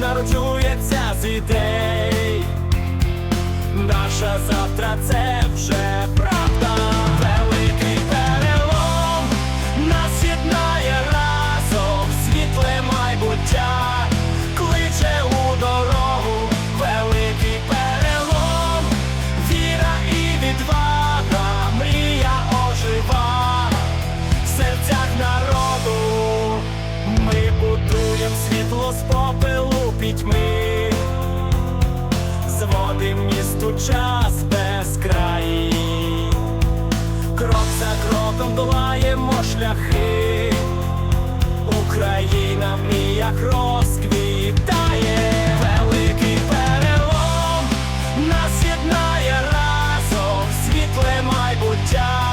народжується з ідей. Наша завтра це вже час без краї, крок за кроком долаємо шляхи, Україна в мріях розквітає, великий перелом нас єднає разом, світле майбуття.